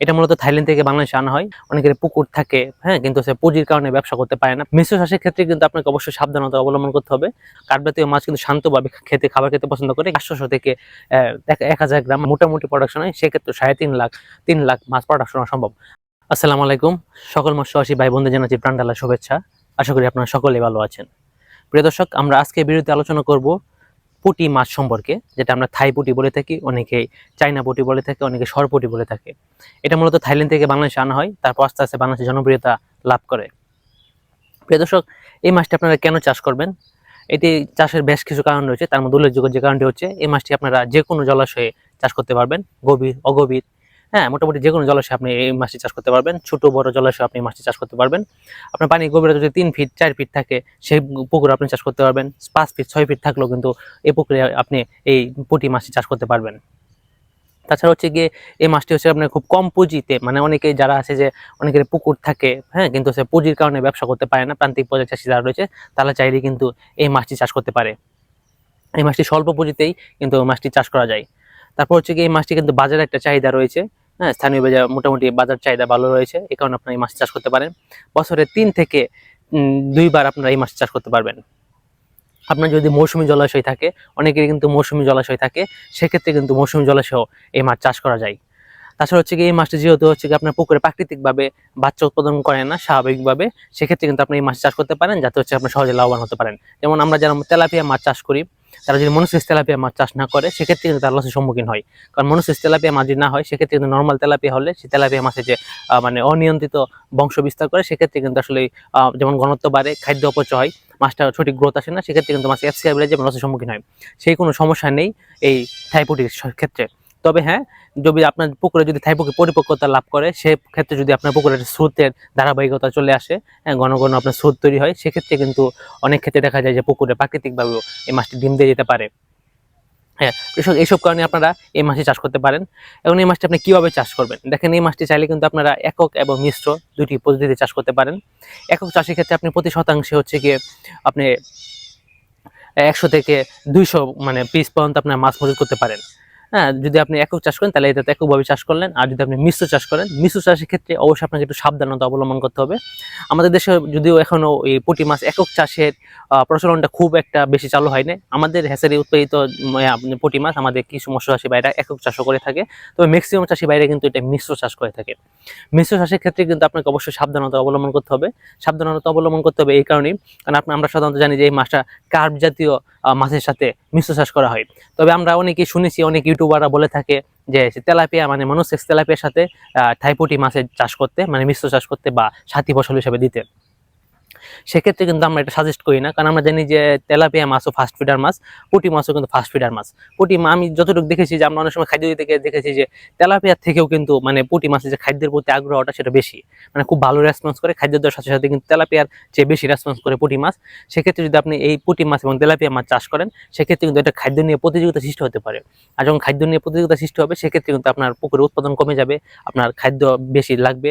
এটা মূলত থাইল্যান্ড থেকে বাংলাদেশে আনা হয়। অনেকের পুকুর থাকে হ্যাঁ কিন্তু সে পুঁজির কারণে ব্যবসা করতে পারে না। মিশ্র চাষের ক্ষেত্রে কিন্তু আপনাকে অবশ্যই সাবধানতা অবলম্বন করতে হবে। কাঠবাতীয় মাছ কিন্তু শান্তভাবে খেতে, খাবার খেতে পছন্দ করে। পাঁচশো থেকে এক- হাজার গ্রাম মোটামুটি প্রোডাকশন হয়। সেক্ষেত্রে সাড়ে তিন লাখ তিন লাখ মাছ প্রোডাকশন সম্ভব। আসসালামু আলাইকুম। সকল মৎস্যবাসী ভাই বোনদের জানাচ্ছি প্রাণডালা শুভেচ্ছা। আশা করি আপনারা সকলেই ভালো আছেন। প্রিয় দর্শক, আমরা আজকে বিরতি আলোচনা করব পুঁটি মাছ সম্পর্কে, যেটা আমরা থাই পুটি বলে থাকি, অনেকে চাইনা পুটি বলে থাকে, অনেকে সরপুটি বলে থাকে। এটা মূলত থাইল্যান্ড থেকে বাংলাদেশে আনা হয়, তারপর আস্তে আস্তে বাংলাদেশে জনপ্রিয়তা লাভ করে। প্রিয় দর্শক, এই মাছটি আপনারা কেন চাষ করবেন? এটি চাষের বেশ কিছু কারণ রয়েছে, তার মধ্যে উল্লেখযোগ্য যে কারণটি হচ্ছে, এই মাছটি আপনারা যে কোনো জলাশয়ে চাষ করতে পারবেন, গভীর, অগভীর হ্যাঁ মোটামুটি যে কোনো জলাশয়ে আপনি এই মাছটি চাষ করতে পারবেন। ছোট, বড় জলাশয়ে আপনি মাছটি চাষ করতে পারবেন। আপনার পানি গভীরতা যদি তিন ফিট চার ফিট থাকে, সেই পুকুর আপনি চাষ করতে পারবেন। পাঁচ ফিট ছয় ফিট থাকলেও কিন্তু এই পুকুরে আপনি এই পুঁটি মাছটি চাষ করতে পারবেন। তাছাড়া হচ্ছে গিয়ে এই মাছটি হচ্ছে আপনার খুব কম পুঁজিতে মানে অনেকে যারা আছে যে অনেকের পুকুর থাকে হ্যাঁ কিন্তু সে পুঁজির কারণে ব্যবসা করতে পারে না, প্রান্তিক পর্যায়ে চাষি যারা রয়েছে, তারা চাইলে কিন্তু এই মাছটি চাষ করতে পারে। এই মাছটি স্বল্প পুঁজিতেই কিন্তু মাছটি চাষ করা যায়। তারপর হচ্ছে কি এই মাছটি কিন্তু বাজারে একটা চাহিদা রয়েছে। হ্যাঁ স্থানীয় বাজার মোটামুটি বাজার চাহিদা ভালো রয়েছে, এ কারণে আপনারা এই মাছ চাষ করতে পারেন। বছরে তিন থেকে দুইবার আপনারা এই মাছ চাষ করতে পারবেন। আপনার যদি মৌসুমি জলাশয় থাকে, অনেকেরই কিন্তু মৌসুমি জলাশয় থাকে, সেক্ষেত্রে কিন্তু মৌসুমি জলাশয় এই মাছ চাষ করা যায়। তাছাড়া হচ্ছে কি এই মাছটি যেহেতু হচ্ছে কি আপনার পুকুরে প্রাকৃতিকভাবে বাচ্চা উৎপাদন করে না, স্বাভাবিকভাবে, সেক্ষেত্রে কিন্তু আপনি এই মাছ চাষ করতে পারেন যাতে হচ্ছে আপনি সহজে লাভবান হতে পারেন। যেমন আমরা যারা তেলাপিয়া মাছ চাষ করি, তারা যদি মনোসিস তেলাপিয়া মাছ চাষ না করে, সেক্ষেত্রে কিন্তু তার লসের সম্মুখীন হয়। কারণ মনোসিস তেলাপিয়া মাছ যদি না হয়, সেক্ষেত্রে কিন্তু নর্মাল তেলাপিয়া হলে সেই তেলাপিয়া মাছে যে মানে অনিয়ন্ত্রিত বংশ বিস্তার করে, সেক্ষেত্রে কিন্তু আসলে যেমন ঘনত্ব বাড়ে, খাদ্য অপচয় হয়, মাছটা সঠিক গ্রোথ আসে না, সেক্ষেত্রে কিন্তু মাছ এফসিআই বলে যে লসের সম্মুখীন হয়। সেই কোনো সমস্যা নেই এই থাইপুটির ক্ষেত্রে। তবে হ্যাঁ যদি আপনার পুকুরে যদি থাইপুকি পরিপক্কতা লাভ করে, সে ক্ষেত্রে যদি আপনার পুকুরের স্রোতের ধারাবাহিকতা চলে আসে হ্যাঁ ঘন ঘন আপনার স্রোত তৈরি হয়, সেক্ষেত্রে কিন্তু অনেক ক্ষেত্রে দেখা যায় যে পুকুরে প্রাকৃতিকভাবেও এই মাছটি ডিম দিয়ে যেতে পারে। হ্যাঁ কৃষক, এইসব কারণে আপনারা এই মাছটি চাষ করতে পারেন। এবং এই মাছটি আপনি কীভাবে চাষ করবেন? দেখেন, এই মাছটি চাইলে কিন্তু আপনারা একক এবং মিশ্র দুটি পদ্ধতিতে চাষ করতে পারেন। একক চাষের ক্ষেত্রে আপনি প্রতি শতাংশে হচ্ছে গিয়ে আপনি একশো থেকে দুইশো মানে পিস পর্যন্ত আপনার মাছ মজুত করতে পারেন। হ্যাঁ যদি আপনি একক চাষ করেন, তাহলে এটাতে এককভাবে চাষ করলেন। আর যদি আপনি মিশ্র চাষ করেন, মিশ্র চাষের ক্ষেত্রে অবশ্যই আপনাকে একটু সাবধানতা অবলম্বন করতে হবে। আমাদের দেশে যদিও এখনও এই পুঁটি মাছ একক চাষের প্রচলনটা খুব একটা বেশি চালু হয়নি। আমাদের হেসারি উৎপাদিত পুঁটি মাছ আমাদের কিছু মৎস্য চাষি বাইরা একক চাষও করে থাকে। তবে ম্যাক্সিমাম চাষি বাইরে কিন্তু এটা মিশ্র চাষ করে থাকে। মিশ্র চাষের ক্ষেত্রে কিন্তু আপনাকে অবশ্যই সাবধানতা অবলম্বন করতে হবে। সাবধানতা অবলম্বন করতে হবে এই কারণেই। কারণ আপনি, আমরা সাধারণত জানি যে এই মাছটা কার্প জাতীয় মাছের সাথে মিশ্র চাষ করা হয়। তবে আমরা অনেকেই শুনেছি, অনেক ইউটিউবাররা বলে থাকে যে তেলাপিয়া মানে মনোসেক্স তেলাপিয়ার সাথে থাইপুটি মাছের চাষ করতে মানে মিশ্র চাষ করতে বা সাথী ফসল হিসেবে দিতে। সেক্ষেত্রে কিন্তু আমরা এটা সাজেস্ট করি না। কারণ আমরা জানি যে তেলাপিয়া মাছও ফাস্ট ফিডার মাছ, পুঁটি মাছও কিন্তু ফাস্ট ফিডার মাছ। পুঁটি আমি যতটুকু দেখেছি যে আমরা অনেক সময় খাদ্য থেকে দেখেছি যে তেলাপিয়ার থেকেও কিন্তু মানে পুঁটি মাছের যে খাদ্যের প্রতি আগ্রহটা সেটা বেশি। মানে খুব ভালো রেসপন্স করে খাদ্য দেওয়ার সাথে সাথে কিন্তু তেলাপিয়ার যে বেশি রেসপন্স করে পুঁটি মাছ। সেক্ষেত্রে যদি আপনি এই পুঁটি মাছ এবং তেলাপিয়া মাছ চাষ করেন, সেক্ষেত্রে কিন্তু এটা খাদ্য নিয়ে প্রতিযোগিতা সৃষ্টি হতে পারে। আর যখন খাদ্য নিয়ে প্রতিযোগিতা সৃষ্টি হবে, সেক্ষেত্রে কিন্তু আপনার পুকুরের উৎপাদন কমে যাবে, আপনার খাদ্য বেশি লাগবে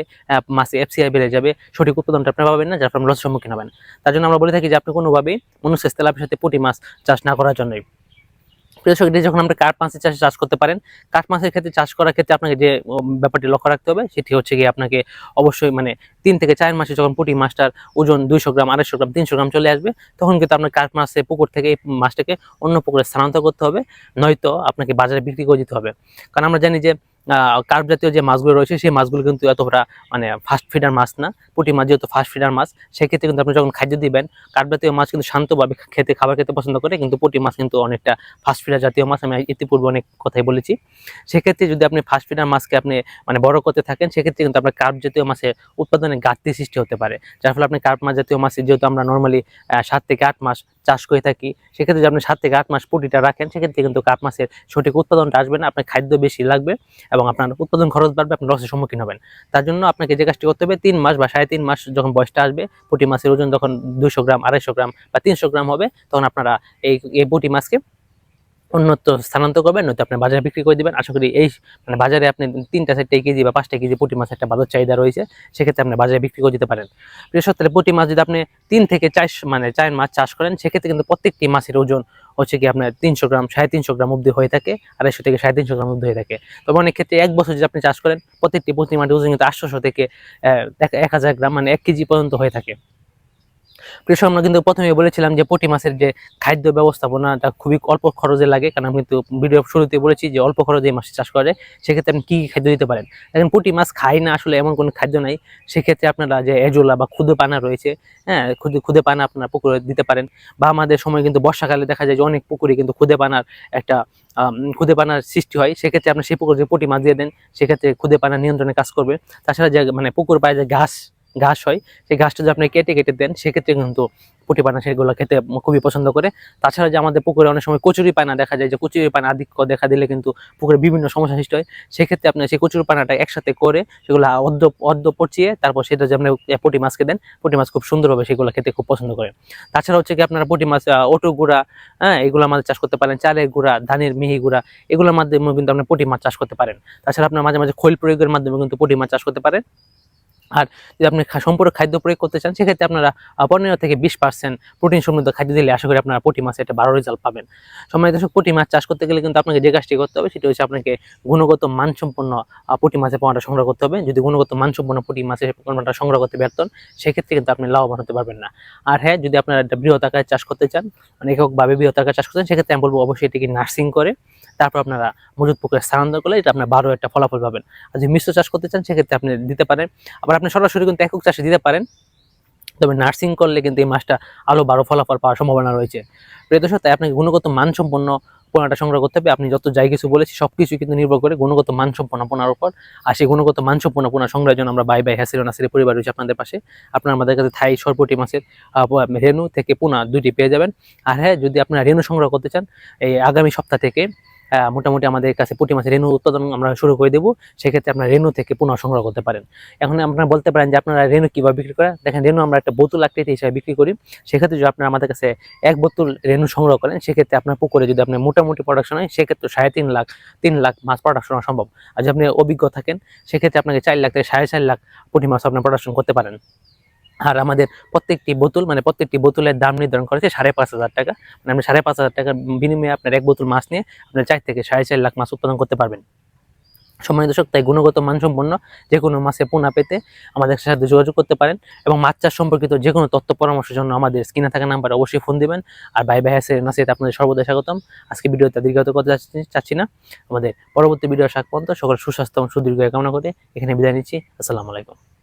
মাছে এফসিআই বেড়ে যাবে। সঠিক উৎপাদনটা আপনি পাবেন না, যার ফলে সম্মুখীন হবেন তার জন্য আমরা বলে থাকি যে, আপনি কোনোভাবেই মনুষ্য তেলাপির সাথে পুঁটি মাছ চাষ না করার জন্যই। কৃষক এটা যখন আমরা কাঠ মাছের চাষে চাষ করতে পারেন, কাঠ মাছের ক্ষেত্রে চাষ করার ক্ষেত্রে আপনাকে যে ব্যাপারটি লক্ষ্য রাখতে হবে, সেটি হচ্ছে গিয়ে আপনাকে অবশ্যই মানে তিন থেকে চার মাসে যখন পুঁটি মাছটার ওজন দুইশো গ্রাম, আড়াইশো গ্রাম, তিনশো গ্রাম চলে আসবে, তখন কিন্তু আপনার কাঠ মাছের পুকুর থেকে এই মাছটাকে অন্য পুকুরে স্থানান্তর করতে হবে, নয়তো আপনাকে বাজারে বিক্রি করে দিতে হবে। কারণ আমরা জানি যে কার্প জাতীয় যে মাছগুলো রয়েছে, সেই মাছগুলো কিন্তু এতটা মানে ফাস্ট ফিডার মাছ না। পুঁটি মাছ যেহেতু ফাস্ট ফিডার মাছ, সেক্ষেত্রে কিন্তু আপনি যখন খাদ্য দিবেন কার্প জাতীয় মাছ কিন্তু শান্তভাবে খেতে, খাবার খেতে পছন্দ করে, কিন্তু পুঁটি মাছ কিন্তু অনেকটা ফাস্ট ফিডার জাতীয় মাছ, আমি ইতিপূর্বে অনেক কথাই বলেছি। সেক্ষেত্রে যদি আপনি ফাস্ট ফিডার মাছকে আপনি মানে বড় করতে থাকেন, সেক্ষেত্রে কিন্তু আপনার কার্ভ জাতীয় মাছের উৎপাদনে ঘাটতি সৃষ্টি হতে পারে। যার ফলে আপনি কার্প মাছ জাতীয় মাছের যেহেতু আমরা নর্মালি সাত থেকে আট মাস চাষ করে থাকি, সেক্ষেত্রে যদি আপনি সাত থেকে আট মাস পুঁটিটা রাখেন, সেক্ষেত্রে কিন্তু কাপ মাছের সঠিক উৎপাদনটা আসবে না, আপনার খাদ্য বেশি লাগবে এবং আপনার উৎপাদন খরচ বাড়বে, আপনি লসের সম্মুখীন হবেন। তার জন্য আপনাকে যে কাজটি করতে হবে, তিন মাস বা সাড়ে তিন মাস যখন বয়সটা আসবে, পুঁটি মাছের ওজন যখন দুশো গ্রাম, আড়াইশো গ্রাম বা তিনশো গ্রাম হবে, তখন আপনারা এই এই পুঁটি মাছকে অন্যত্র স্থানান্তর করবেন, নয়তো আপনি বাজারে বিক্রি করে দিবেন। আশা করি এই মানে বাজারে আপনি তিনটা চারটে কেজি বা পাঁচটা কেজি পুঁটি মাছ একটা বাজার চাহিদা রয়েছে, সেক্ষেত্রে আপনি বাজারে বিক্রি করে দিতে পারেন। বৃহস্পতিবার পুঁটি মাছ যদি আপনি তিন থেকে চার মানে চার মাছ চাষ করেন, সেক্ষেত্রে কিন্তু প্রত্যেকটি মাছের ওজন হচ্ছে কি আপনার তিনশো গ্রাম, সাড়ে তিনশো গ্রাম অব্দি হয়ে থাকে আড়াইশো থেকে সাড়ে তিনশো গ্রাম অব্দি হয়ে থাকে। তবে অনেক ক্ষেত্রে এক বছর যদি আপনি চাষ করেন, প্রত্যেকটি পুঁটি মাছের ওজন কিন্তু আটশোশো থেকে এক হাজার গ্রাম মানে এক কেজি পর্যন্ত হয়ে থাকে। কৃষক, আমরা কিন্তু প্রথমে বলেছিলাম যে পুঁটি মাছের যে খাদ্য ব্যবস্থাপনাটা খুবই অল্প খরচে লাগে। কারণ আমি কিন্তু ভিডিও শুরুতে বলেছি যে অল্প খরচে মাছ চাষ করা যায়। সেক্ষেত্রে আপনি কী খাদ্য দিতে পারেন? দেখেন পুঁটি মাছ খায় না, আসলে এমন কোনো খাদ্য নাই। সেক্ষেত্রে আপনারা যে এজোলা বা খুদে পানা রয়েছে হ্যাঁ খুদে খুদে পানা আপনারা পুকুরে দিতে পারেন। বা আমাদের সময় কিন্তু বর্ষাকালে দেখা যায় যে অনেক পুকুরে কিন্তু খুদে পানার একটা খুদে পানার সৃষ্টি হয়। সেক্ষেত্রে আপনি সেই পুকুরে যে পুঁটি মাছ দিয়ে দেন, সেক্ষেত্রে খুদে পানা নিয়ন্ত্রণে কাজ করবে। তাছাড়া যে মানে পুকুর পায়ে যে ঘাস ঘাস হয়, সেই ঘাসটা যদি আপনি কেটে কেটে দেন, সেক্ষেত্রে কিন্তু পুঁটি পানা সেগুলো খেতে খুবই পছন্দ করে। তাছাড়া যে আমাদের পুকুরে অনেক সময় কচুরি পানা দেখা যায়, যে কচুরি পানা আধিক্য দেখা দিলে কিন্তু পুকুরে বিভিন্ন সমস্যা সৃষ্টি হয়। সেক্ষেত্রে আপনি সেই কচুরি পানাটা একসাথে করে সেগুলো অর্ধ অর্ধ পচিয়ে তারপর সেটা যে আপনি পুটি মাছকে দেন, পুঁটি মাছ খুব সুন্দরভাবে সেগুলো খেতে খুব পছন্দ করে। তাছাড়া হচ্ছে কি আপনারা পুঁটি মাছ ওটো গুঁড়া হ্যাঁ এগুলো মাঝে চাষ করতে পারেন। চালের গুঁড়া, ধানের মিহি গুঁড়া, এগুলোর মাধ্যমে কিন্তু আপনি পুঁটি মাছ চাষ করতে পারেন। তাছাড়া আপনার মাঝে মাঝে খৈল প্রয়োগের মাধ্যমে কিন্তু পুঁটি মাছ চাষ করতে পারেন। আর যদি আপনি সম্পূর্ণ খাদ্য প্রয়োগ করতে চান সেক্ষেত্রে আপনারা পনেরো থেকে বিশ পার্সেন্ট প্রোটিন সমৃদ্ধ খাদ্য দিলে আশা করি আপনারা পুঁটি মাছে একটা ভালো রেজাল্ট পাবেন। সময় দর্শক পুঁটি মাছ চাষ করতে গেলে কিন্তু আপনাকে যে কাজটি করতে হবে সেটা হচ্ছে আপনাকে গুণগত মানসম্পন্ন পুঁটি মাছের পোনাটা সংগ্রহ করতে হবে। যদি গুণগত মানসম্পন্ন পুঁটি মাছের পোনাটা সংগ্রহ করতে ব্যর্থ হন, সেক্ষেত্রে কিন্তু আপনি লাভবান হতে পারবেন না। আর হ্যাঁ যদি আপনারা একটা বৃহৎ আকারে চাষ করতে চান মানে এককভাবে বৃহৎ আকারে চাষ করতে চান সেক্ষেত্রে আমি বলব অবশ্যই এটিকে নার্সিং করে। তারপর আপনারা মজুদ পুকুরে স্থানান্তর করলে এটা আপনার বারো একটা ফলাফল পাবেন। আর যদি মিশ্র চাষ করতে চান, সেক্ষেত্রে আপনি দিতে পারেন। আবার আপনি সরাসরি কিন্তু একক চাষে দিতে পারেন। তবে নার্সিং করলে কিন্তু এই মাছটা আলো বারো ফলাফল পাওয়ার সম্ভাবনা রয়েছে। প্রিয় দর্শক, তাই আপনাকে গুণগত মানসম্পন্ন পোনাটা সংগ্রহ করতে হবে। আপনি যত যাই কিছু বলেছি সব কিছু কিন্তু নির্ভর করে গুণগত মানসম্পন্ন পোনার উপর। আর সেই গুণগত মানসম্পন্ন পোনা সংগ্রহের জন্য আমরা বাই বাই হ্যাসির নাসির পরিবার রয়েছে আপনাদের পাশে। আপনারা আমাদের কাছে থাই, সরপটি, মাছের রেনু থেকে পোনা দুইটি পেয়ে যাবেন। আর হ্যাঁ যদি আপনারা রেনু সংগ্রহ করতে চান, এই আগামী সপ্তাহ থেকে মোটামুটি আমাদের কাছে পুঁটি মাছের রেনু উৎপাদন আমরা শুরু করে দেবো। সেক্ষেত্রে আপনারা রেনু থেকে পুনঃ সংগ্রহ করতে পারেন। এখন আপনারা বলতে পারেন যে আপনারা রেনু কীভাবে বিক্রি করেন? দেখেন রেনু আমরা একটা বোতল আকৃতি হিসাবে বিক্রি করি। সেক্ষেত্রে যদি আপনারা আমাদের কাছে এক বোতল রেনু সংগ্রহ করেন, সেক্ষেত্রে আপনার পুকুরে যদি আপনি মোটামুটি প্রোডাকশন হয়, সেক্ষেত্রে সাড়ে তিন লাখ তিন লাখ মাছ প্রোডাকশন সম্ভব। আর যদি আপনি অভিজ্ঞ থাকেন, সেক্ষেত্রে আপনাকে চার লাখ থেকে সাড়ে চার লাখ পুঁটি মাছ আপনার প্রোডাকশন করতে পারেন। আর আমাদের প্রত্যেকটি বোতল মানে প্রত্যেকটি বোতলের দাম নির্ধারণ করেছে সাড়ে পাঁচ হাজার টাকা। মানে আপনি সাড়ে পাঁচ হাজার টাকার বিনিময়ে আপনার এক বোতল মাছ নিয়ে আপনার চার থেকে সাড়ে চার লাখ মাছ উৎপাদন করতে পারবেন। সময় দর্শক, তাই গুণগত মানসম্পন্ন যে কোনো মাছে পোনা পেতে আমাদের সাথে যোগাযোগ করতে পারেন এবং মাছ চাষ সম্পর্কিত যে কোনো তথ্য পরামর্শের জন্য আমাদের স্ক্রিনে থাকা নাম্বার অবশ্যই ফোন দিবেন। আর বাই বাই হাসের নাসিতে আপনাদের সর্বদা স্বাগতম। আজকে ভিডিওতে দীর্ঘত করতে চাচ্ছি- না। আমাদের পরবর্তী ভিডিও শাক পর্যন্ত সকল সুস্বাস্থ্য এবং সুদীর্ঘ কামনা করে এখানে বিদায় নিচ্ছি। আসসালামু আলাইকুম।